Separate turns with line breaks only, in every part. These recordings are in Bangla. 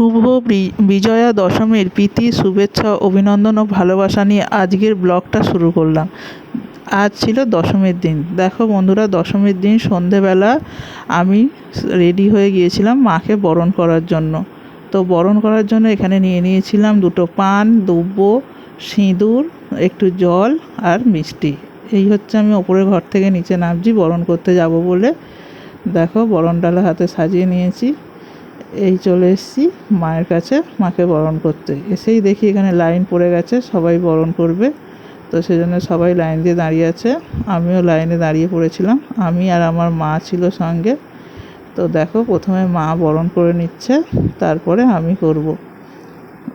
শুভ বিজয়া দশমীর প্রীতি, শুভেচ্ছা, অভিনন্দন ও ভালোবাসা নিয়ে আজকের ব্লগটা শুরু করলাম। আজ ছিল দশমীর দিন। দেখো বন্ধুরা, দশমীর দিন সন্ধেবেলা আমি রেডি হয়ে গিয়েছিলাম মাকে বরণ করার জন্য। তো বরণ করার জন্য এখানে নিয়ে নিয়েছিলাম দুটো পান দুব্য সিঁদুর, একটু জল আর মিষ্টি। এই হচ্ছে আমি ওপরের ঘর থেকে নিচে নামছি, বরণ করতে যাব বলে। দেখো বরণ ডালা হাতে সাজিয়ে নিয়েছি। এই চলে এসেছি মায়ের কাছে, মাকে বরণ করতে। এসেই দেখি এখানে লাইন পড়ে গেছে, সবাই বরণ করবে। তো সেজন্য সবাই লাইন দিয়ে দাঁড়িয়ে আছে। আমিও লাইনে দাঁড়িয়ে পড়েছিলাম। আমি আর আমার মা ছিল সঙ্গে। তো দেখো, প্রথমে মা বরণ করে নিচ্ছে, তারপরে আমি করব।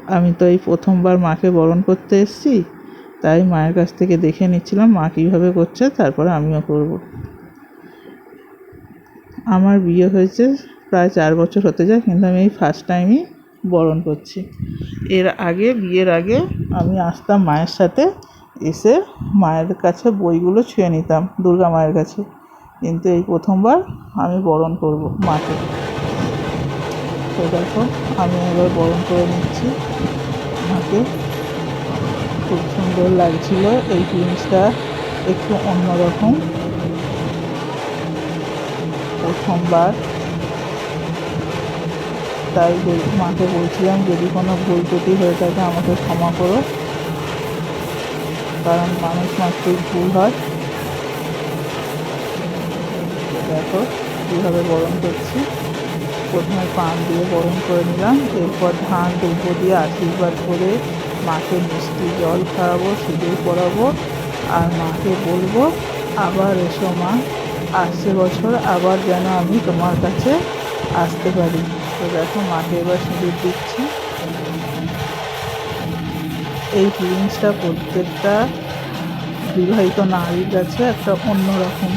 আমি তো এই প্রথমবার মাকে বরণ করতে এসেছি, তাই মায়ের কাছ থেকে দেখে নিচ্ছিলাম মা কীভাবে করছে, তারপরে আমিও করব। আমার বিয়ে হয়েছে প্রায় চার বছর হতে যায়, কিন্তু আমি এই ফার্স্ট টাইমই বরণ করছি। এর আগে, বিয়ের আগে আমি আসতাম মায়ের সাথে, এসে মায়ের কাছে বইগুলো ছুঁয়ে নিতাম দুর্গা মায়ের কাছে। কিন্তু এই প্রথমবার আমি বরণ করব মাকে। তো দেখো, আমি এবার বরণ করে নিচ্ছি মাকে। খুব সুন্দর লাগছিল এই জিনিসটা, একটু অন্যরকম। প্রথমবার তাই মাকে বলছিলাম, যদি কোনো ভুল ত্রুটি হয়ে থাকে আমাকে ক্ষমা করো। কারণ মানুষ মাত্রই ভুল হয়। দেখো কীভাবে গরম করছি। প্রথমে পান দিয়ে গরম করে নিলাম, এরপর ধান, দুব্বো দিয়ে আশীর্বাদ করে মাকে মিষ্টি জল খাওয়াবো সিঁদুর পরাবো আর মাকে বলব, আবার এসো মা, আসছে বছর, আবার যেন আমি তোমার কাছে আসতে পারি। তো দেখো, মাকে এবার সিঁদুর দিচ্ছি। এই ফিলিংসটা প্রত্যেকটা বিবাহিত নারীর কাছে একটা অন্যরকম।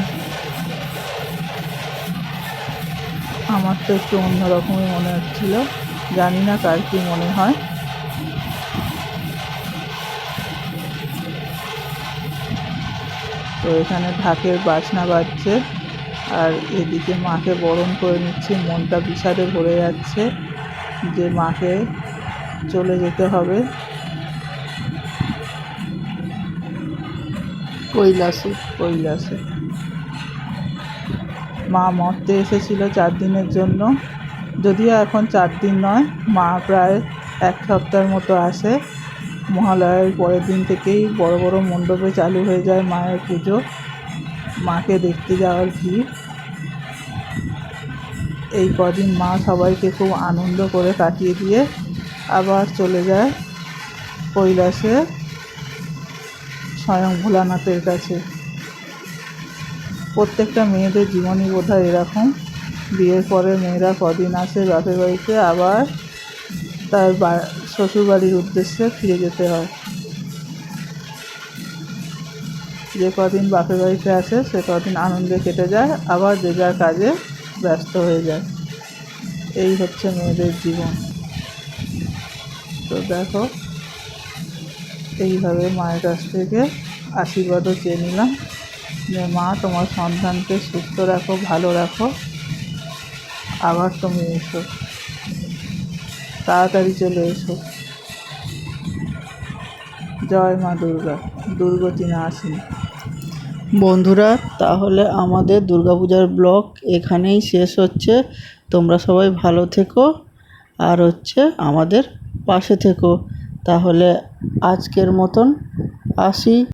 আমার তো একটু অন্যরকমই মনে হচ্ছিল। জানি না কার কী মনে হয়। তো এখানে ঢাকের বাজনা বাজছে। আর এদিকে মাকে বরণ করে নিচ্ছি, মনটা বিষাদে ভরে যাচ্ছে যে মাকে চলে যেতে হবে। কৈলাসে কৈলাসে। মা মরতে এসেছিল চার দিনের জন্য। যদিও এখন চার দিন নয়, মা প্রায় এক সপ্তাহের মতো আসে। মহালয়ার পরের দিন থেকেই বড় বড় মণ্ডপে চালু হয়ে যায় মায়ের পুজো। মাকে দেখতে যাওয়ার ভিড়। এই কদিন মা সবাইকে খুব আনন্দ করে কাটিয়ে দিয়ে আবার চলে যায় কৈলাসে স্বয়ং ভোলানাথের কাছে। প্রত্যেকটা মেয়েদের জীবনই বোধ এরকম। বিয়ের পরে মেয়েরা কদিন আসে বাপের বাড়িতে, আবার তার শ্বশুরবাড়ির উদ্দেশ্যে ফিরে যেতে হয়। যে কদিন বাপের বাড়িতে আসে সে কদিন আনন্দে কেটে যায়, আবার যে যার কাজে ব্যস্ত হয়ে যায়। এই হচ্ছে মেয়েদের জীবন। তো দেখো, এইভাবে মায়ের কাছ থেকে আশীর্বাদও চেয়ে নিলাম যে, মা, তোমার সন্তানকে সুস্থ রাখো, ভালো রাখো, আবার তুমি এসো। তাড়াতাড়ি চলে এসো। জয় মা দুর্গা দুর্গতি না আসেনি। বন্ধুরা, তাহলে আমাদের দুর্গাপূজার ব্লগ এখানেই শেষ হচ্ছে। তোমরা সবাই ভালো থেকো আর হচ্ছে আমাদের পাশে থেকো। তাহলে আজকের মতন আসি।